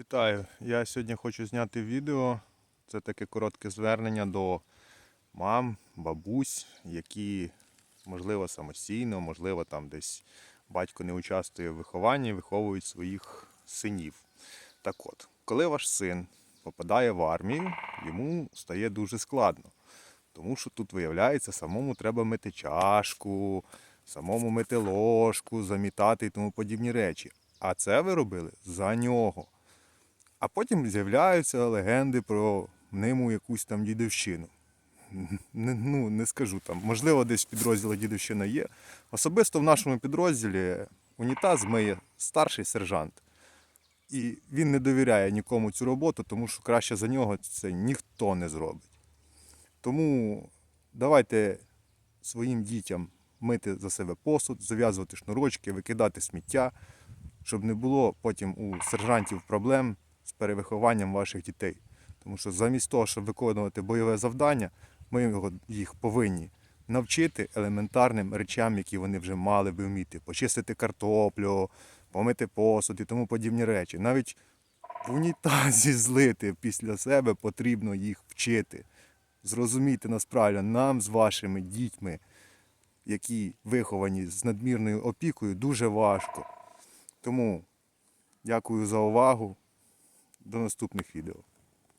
Вітаю! Я сьогодні хочу зняти відео. Це таке коротке звернення до мам, бабусь, які, можливо, самостійно, можливо, там десь батько не участвує в вихованні, виховують своїх синів. Так от, коли ваш син попадає в армію, йому стає дуже складно. Тому що тут виявляється, самому треба мити чашку, самому мити ложку, замітати і тому подібні речі. А це ви робили за нього. А потім з'являються легенди про мниму якусь там дідовщину. Не, ну, не скажу там. Можливо, десь в підрозділі дідовщина є. Особисто в нашому підрозділі унітаз миє старший сержант. І він не довіряє нікому цю роботу, тому що краще за нього це ніхто не зробить. Тому давайте своїм дітям мити за себе посуд, зав'язувати шнурочки, викидати сміття, щоб не було потім у сержантів проблем перевихованням ваших дітей. Тому що замість того, щоб виконувати бойове завдання, ми їх повинні навчити елементарним речам, які вони вже мали би вміти. Почистити картоплю, помити посуд і тому подібні речі. Навіть в унітазі злити після себе потрібно їх вчити. Зрозумійте нас правильно, нам з вашими дітьми, які виховані з надмірною опікою, дуже важко. Тому дякую за увагу. До наступних відео.